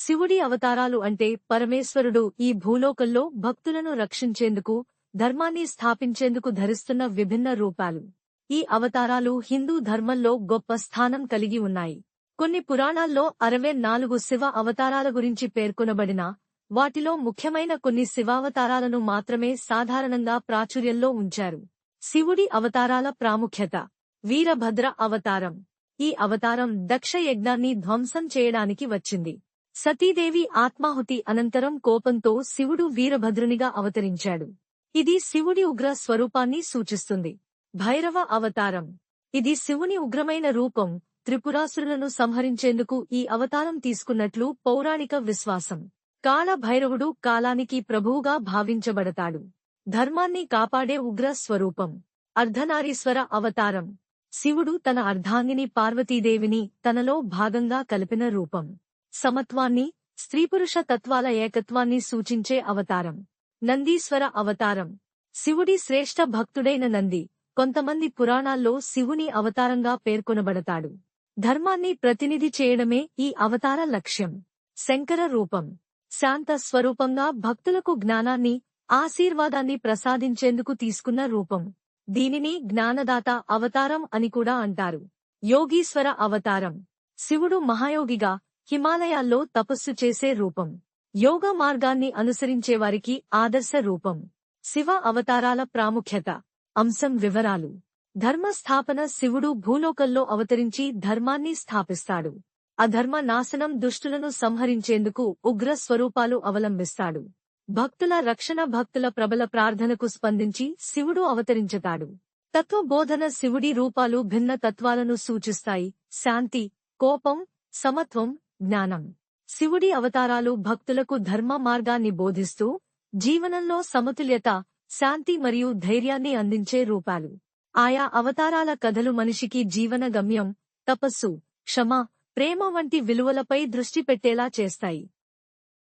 శివుడి అవతారాలు అంటే పరమేశ్వరుడు ఈ భూలోకంలో భక్తులను రక్షించేందుకు ధర్మాన్ని స్థాపించేందుకు ధరిస్తున్న విభిన్న రూపాలు. ఈ అవతారాలు హిందూ ధర్మంలో గొప్ప స్థానం కలిగి ఉన్నాయి. కొన్ని పురాణాల్లో అరవై నాలుగు శివ అవతారాల గురించి పేర్కొనబడిన వాటిలో ముఖ్యమైన కొన్ని శివావతారాలను మాత్రమే సాధారణంగా ప్రాచుర్యంలో ఉంచారు. శివుడి అవతారాల ప్రాముఖ్యత. వీరభద్ర అవతారం. ఈ అవతారం దక్ష యజ్ఞాన్ని ధ్వంసం చేయడానికి వచ్చింది. సతీదేవి ఆత్మాహుతి అనంతరం కోపంతో శివుడు వీరభద్రునిగా అవతరించాడు. ఇది శివుడి ఉగ్ర స్వరూపాన్ని సూచిస్తుంది. భైరవ అవతారం. ఇది శివుని ఉగ్రమైన రూపం త్రిపురాసురులను సంహరించేందుకు ఈ అవతారం తీసుకున్నట్లు పౌరాణిక విశ్వాసం. కాళ భైరవుడు కాలానికి ప్రభువుగా భావించబడతాడు. ధర్మాన్ని కాపాడే ఉగ్ర స్వరూపం. అర్ధనారీశ్వర అవతారం. శివుడు తన అర్ధాంగిని పార్వతీదేవిని తనలో భాగంగా కలిపిన రూపం. సమత్వాన్ని స్త్రీపురుష తత్వాల ఏకత్వాన్ని సూచించే అవతారం. నందీశ్వర అవతారం. శివుడి శ్రేష్ఠ భక్తుడైన నంది కొంతమంది పురాణాల్లో శివుని అవతారంగా పేర్కొనబడతాడు. ధర్మాన్ని ప్రతినిధి చేయడమే ఈ అవతార లక్ష్యం. శంకర రూపం. శాంత స్వరూపంగా భక్తులకు జ్ఞానాన్ని ఆశీర్వాదాన్ని ప్రసాదించేందుకు తీసుకున్న రూపం. దీనిని జ్ఞానదాత అవతారం అని కూడా అంటారు. యోగీశ్వర అవతారం. శివుడు మహాయోగిగా హిమాలయాల్లో తపస్సు చేసే రూపం. యోగ మార్గాన్ని అనుసరించేవారికి ఆదర్శ రూపం. శివ అవతారాల ప్రాముఖ్యత. అంశం వివరాలు. ధర్మస్థాపన శివుడు భూలోకంలో అవతరించి ధర్మాన్ని స్థాపిస్తాడు. అధర్మ నాశనం దుష్టులను సంహరించేందుకు ఉగ్ర స్వరూపాలు అవలంబిస్తాడు. భక్తుల రక్షణ భక్తుల ప్రబల ప్రార్థనకు స్పందించి శివుడు అవతరించతాడు. తత్వబోధన శివుడి రూపాలు భిన్న తత్వాలను సూచిస్తాయి. శాంతి కోపం సమత్వం జ్ఞానం. శివుడి అవతారాలు భక్తులకు ధర్మ మార్గాన్ని బోధిస్తూ జీవనంలో సమతుల్యత శాంతి మరియు ధైర్యాన్ని అందించే రూపాలు. ఆయా అవతారాల కథలు మనిషికి జీవన గమ్యం తపస్సు క్షమ ప్రేమ వంటి విలువలపై దృష్టి పెట్టేలా చేస్తాయి.